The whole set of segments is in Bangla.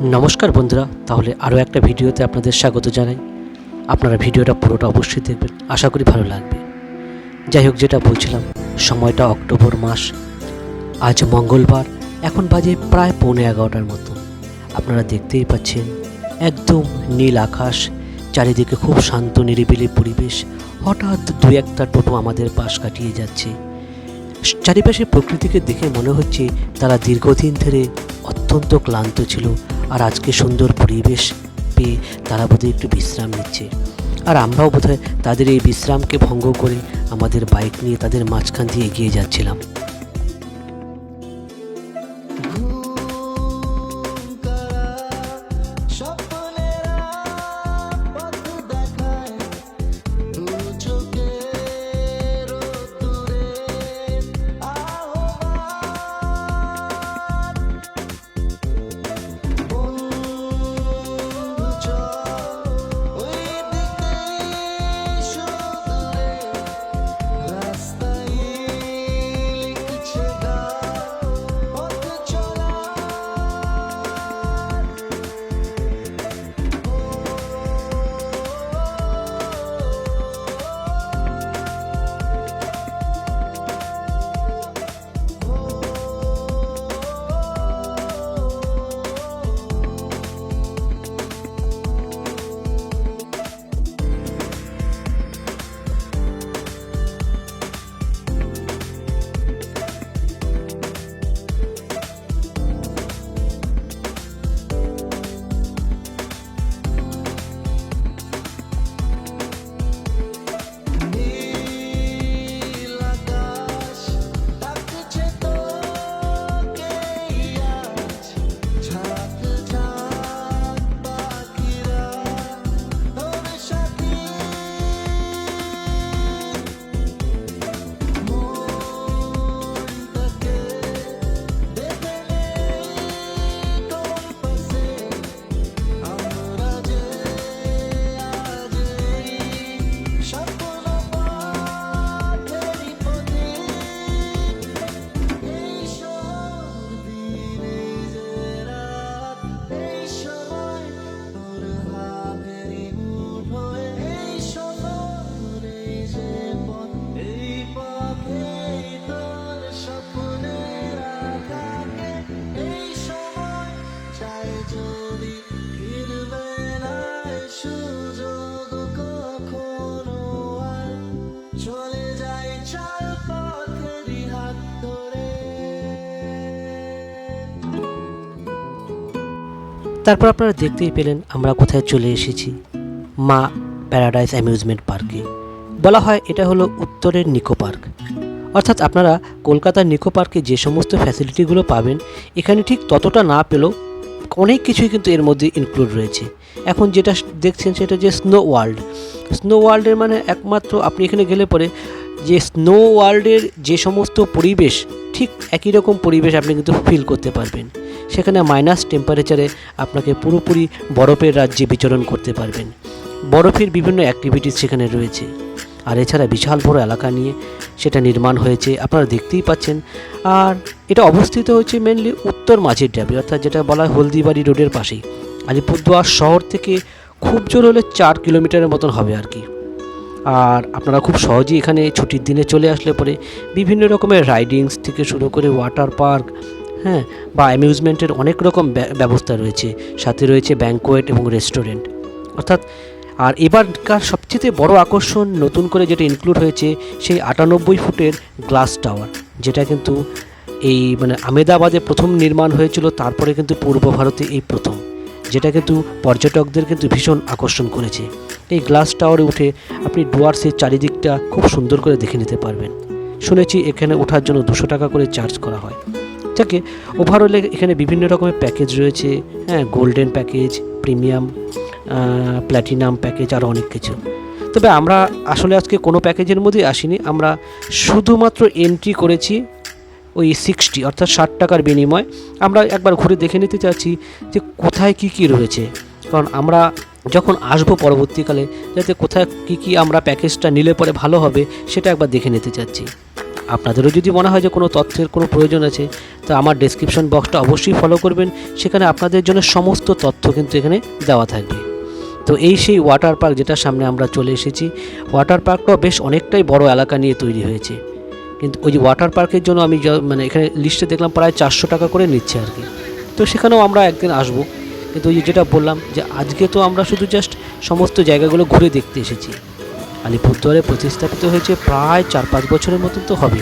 নমস্কার বন্ধুরা, তাহলে আরও একটা ভিডিওতে আপনাদের স্বাগত জানাই। আপনারা ভিডিওটা পুরোটা অবশ্যই দেখবেন, আশা করি ভালো লাগবে। যাই হোক, যেটা বলছিলাম, সময়টা অক্টোবর মাস, আজ মঙ্গলবার, এখন বাজে প্রায় পৌনে এগারোটার মতো। আপনারা দেখতেই পাচ্ছেন, একদম নীল আকাশ, চারিদিকে খুব শান্ত, নিরিবিলি পরিবেশ। হঠাৎ দু একটা টোটো আমাদের পাশ কাটিয়ে যাচ্ছে। চারিপাশে প্রকৃতিকে দেখে মনে হচ্ছে তারা দীর্ঘদিন ধরে অত্যন্ত ক্লান্ত ছিল আর আজকে সুন্দর পরিবেশ পেয়ে তারা বোধহয় একটু বিশ্রাম নিচ্ছে। আর আমরাও বোধহয় তাদের এই বিশ্রামকে ভঙ্গ করে আমাদের বাইক নিয়ে তাদের মাঝখান দিয়ে এগিয়ে যাচ্ছিলাম। তারপর আপনারা দেখতেই পেলেন আমরা কোথায় চলে এসেছি। মা প্যারাডাইস অ্যামিউজমেন্ট পার্কে। বলা হয় এটা হলো উত্তরের নিকো পার্ক। অর্থাৎ আপনারা কলকাতার নিকো পার্কে যে সমস্ত ফ্যাসিলিটিগুলো পাবেন, এখানে ঠিক ততটা না পেলেও অনেক কিছুই কিন্তু এর মধ্যে ইনক্লুড রয়েছে। এখন যেটা দেখছেন সেটা যে স্নো ওয়ার্ল্ড স্নো ওয়ার্ল্ডের মানে একমাত্র আপনি এখানে গেলে পরে যে স্নো ওয়ার্ল্ডের যে সমস্ত পরিবেশ, ঠিক একই রকম পরিবেশ আপনি কিন্তু ফিল করতে পারবেন। সেখানে মাইনাস টেম্পারেচারে আপনাকে পুরোপুরি বরফের রাজ্যে বিচরণ করতে পারবেন। বরফের বিভিন্ন অ্যাক্টিভিটিস সেখানে রয়েছে। আর এছাড়া বিশাল বড় এলাকা নিয়ে সেটা নির্মাণ হয়েছে, আপনারা দেখতেই পাচ্ছেন। আর এটা অবস্থিত হচ্ছে মেনলি উত্তর মাঝের ড্যাবে অর্থাৎ যেটা বলা হয় হলদিবাড়ি রোডের পাশেই। আলিপুরদুয়ার শহর থেকে খুব জোর হলে চার কিলোমিটারের মতন হবে আর কি। আর আপনারা খুব সহজেই এখানে ছুটির দিনে চলে আসলে পরে বিভিন্ন রকমের রাইডিংস থেকে শুরু করে ওয়াটার পার্ক হ্যাঁ বা অ্যামিউজমেন্টের অনেক রকম ব্য- ব্যবস্থা রয়েছে। সাথে রয়েছে ব্যাঙ্কোয়েট এবং রেস্টুরেন্ট অর্থাৎ, আর এবারকার সবচেয়ে বড় আকর্ষণ নতুন করে যেটা ইনক্লুড হয়েছে, সেই আটানব্বই ফুটের গ্লাস টাওয়ার যেটা কিন্তু এই মানে আমেদাবাদে প্রথম নির্মাণ হয়েছিল, তারপরে কিন্তু পূর্ব ভারতে এই প্রথম। যেটা কিন্তু পর্যটকদের কিন্তু ভীষণ আকর্ষণ করেছে। এই গ্লাস টাওয়ারে উঠে আপনি ডুয়ার্সের চারিদিকটা খুব সুন্দর করে দেখে নিতে পারবেন। শুনেছি এখানে ওঠার জন্য দুশো টাকা করে চার্জ করা হয়। যাকে ওভারঅলে এখানে বিভিন্ন রকমের প্যাকেজ রয়েছে। হ্যাঁ golden package premium platinum package আরও অনেক কিছু। তবে আমরা আসলে আজকে কোনো প্যাকেজের মধ্যেই আসিনি। আমরা শুধুমাত্র এন্ট্রি করেছি ওই সিক্সটি অর্থাৎ ষাট টাকার বিনিময়। আমরা একবার ঘুরে দেখে নিতে চাচ্ছি যে কোথায় কি কি রয়েছে। কারণ আমরা যখন আসব পরবর্তীকালে, যাতে কোথায় কি কি আমরা প্যাকেজটা নিলে পরে ভালো হবে, সেটা একবার দেখে নিতে চাচ্ছি। আপনাদেরও যদি মনে হয় যে কোনো তথ্যের কোনো প্রয়োজন আছে, তো আমার ডেসক্রিপশন বক্সটা অবশ্যই ফলো করবেন। সেখানে আপনাদের জন্য সমস্ত তথ্য কিন্তু এখানে দেওয়া থাকবে। তো এই সেই ওয়াটার পার্ক যেটার সামনে আমরা চলে এসেছি। ওয়াটার পার্কটাও বেশ অনেকটাই বড় এলাকা নিয়ে তৈরি হয়েছে। কিন্তু ওই ওয়াটার পার্কের জন্য আমি মানে এখানে লিস্টে দেখলাম প্রায় চারশো টাকা করে নিচ্ছে আর কি। তো সেখানেও আমরা একদিন আসব। কিন্তু ওই যেটা বললাম যে আজকে তো আমরা শুধু জাস্ট সমস্ত জায়গাগুলো ঘুরে দেখতে এসেছি। আলিপুরদুয়ারে প্রতিস্থাপিত হয়েছে প্রায় চার পাঁচ বছরের মতন তো হবে।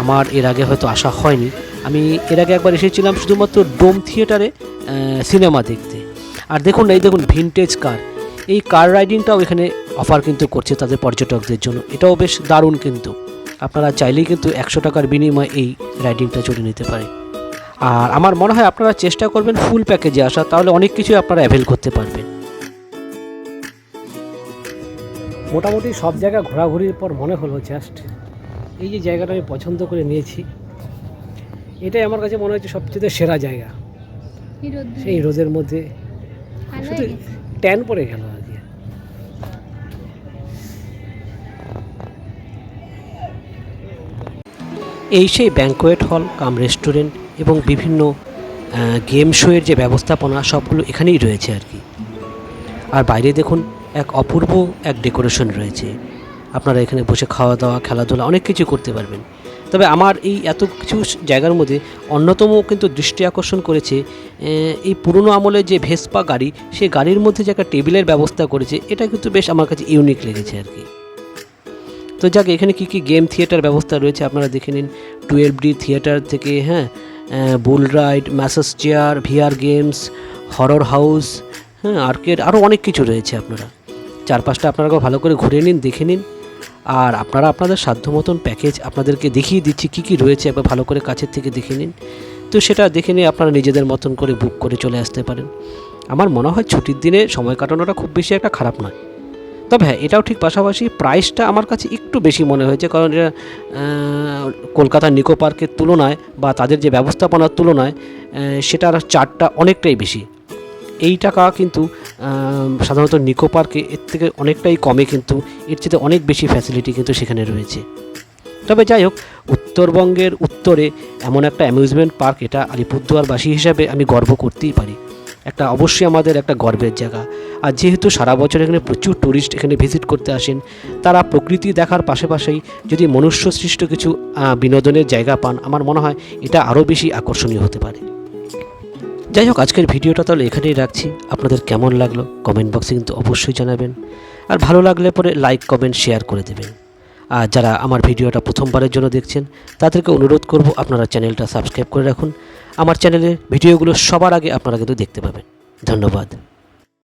আমার এর আগে হয়তো আসা হয়নি। আমি এর আগে একবার এসেছিলাম শুধুমাত্র ডোম থিয়েটারে সিনেমা দেখতে। আর দেখুন এই দেখুন ভিনটেজ কার এই কার রাইডিংটাও এখানে অফার কিন্তু করছে তাদের পর্যটকদের জন্য। এটাও বেশ দারুণ কিন্তু। আপনারা চাইলেই কিন্তু একশো টাকার বিনিময়ে এই রাইডিংটা চলে নিতে পারে। আর আমার মনে হয় আপনারা চেষ্টা করবেন ফুল প্যাকেজে আসা, তাহলে অনেক কিছুই আপনারা অ্যাভেল করতে পারবেন। মোটামুটি সব জায়গা ঘোরাঘুরির পর মনে হলো জাস্ট এই যে জায়গাটা আমি পছন্দ করে নিয়েছি এটাই আমার কাছে মনে হচ্ছে সবচেয়ে সেরা জায়গা। সেই রোদের মধ্যে শুধু ট্যান পড়ে গেল আর কি এই সেই ব্যাঙ্কোয়েট হল কাম রেস্টুরেন্ট এবং বিভিন্ন গেম শোয়ের যে ব্যবস্থাপনা সবগুলো এখানেই রয়েছে আর কি। আর বাইরে দেখুন এক অপূর্ব এক ডেকোরেশন রয়েছে। আপনারা এখানে বসে খাওয়া দাওয়া খেলাধুলা অনেক কিছু করতে পারবেন। তবে আমার এই এত কিছু জায়গার মধ্যে অন্যতম কিন্তু দৃষ্টি আকর্ষণ করেছে এই পুরনো আমলের যে ভেসপা গাড়ি সেই গাড়ির মধ্যে যে একটা টেবিলের ব্যবস্থা করেছে, এটা কিন্তু বেশ আমার কাছে ইউনিক লেগেছে আর কি। তো যাক, এখানে কী কী গেম থিয়েটার ব্যবস্থা রয়েছে আপনারা দেখে নিন। টুয়েলভ ডি থিয়েটার থেকে হ্যাঁ bull ride massage chair VR games horror house হ্যাঁ আর্কেড আরও অনেক কিছু রয়েছে আপনারা। চারপাশটা আপনারা ভালো করে ঘুরে নিন, দেখে নিন। আর আপনারা আপনাদের সাধ্য মতন প্যাকেজ আপনাদেরকে দেখিয়ে দিচ্ছি, কী কী রয়েছে, একবার ভালো করে কাছের থেকে দেখে নিন। তো সেটা দেখে নিয়ে আপনারা নিজেদের মতন করে বুক করে চলে আসতে পারেন। আমার মনে হয় ছুটির দিনে সময় কাটানোটা খুব বেশি একটা খারাপ নয়। তবে হ্যাঁ এটাও ঠিক পাশাপাশি প্রাইসটা আমার কাছে একটু বেশি মনে হয়েছে, কারণ এটা কলকাতার নিকো পার্কের তুলনায় বা তাদের যে ব্যবস্থাপনার তুলনায় সেটার চার্টটা অনেকটাই বেশি। এই টাকা কিন্তু সাধারণত নিকো পার্কে এর থেকে অনেকটাই কমে কিন্তু এর চেয়ে অনেক বেশি ফ্যাসিলিটি কিন্তু সেখানে রয়েছে। তবে যাই হোক, উত্তরবঙ্গের উত্তরে এমন একটা অ্যামিউজমেন্ট পার্ক এটা আলিপুরদুয়ারবাসী হিসাবে আমি গর্ব করতেই পারি। একটা অবশ্যই আমাদের একটা গর্বের জায়গা। আর যেহেতু সারা বছর এখানে প্রচুর ট্যুরিস্ট এখানে ভিজিট করতে আসেন, তারা প্রকৃতি দেখার পাশাপাশি যদি মনুষ্য সৃষ্ট কিছু বিনোদনের জায়গা পান, আমার মনে হয় এটা আরও বেশি আকর্ষণীয় হতে পারে। যাই হোক আজকের ভিডিওটা তাহলে এখানেই রাখছি। আপনাদের কেমন লাগল কমেন্ট বক্সে কিন্তু অবশ্যই জানাবেন। আর ভালো লাগলে পরে লাইক, কমেন্ট, শেয়ার করে দেবেন। আর যারা আমার ভিডিওটা প্রথমবারের জন্য দেখছেন, তাদেরকে অনুরোধ করব আপনারা চ্যানেলটা সাবস্ক্রাইব করে রাখুন। আমার চ্যানেলের ভিডিওগুলো সবার আগে আপনারা কিন্তু দেখতে পাবেন। ধন্যবাদ।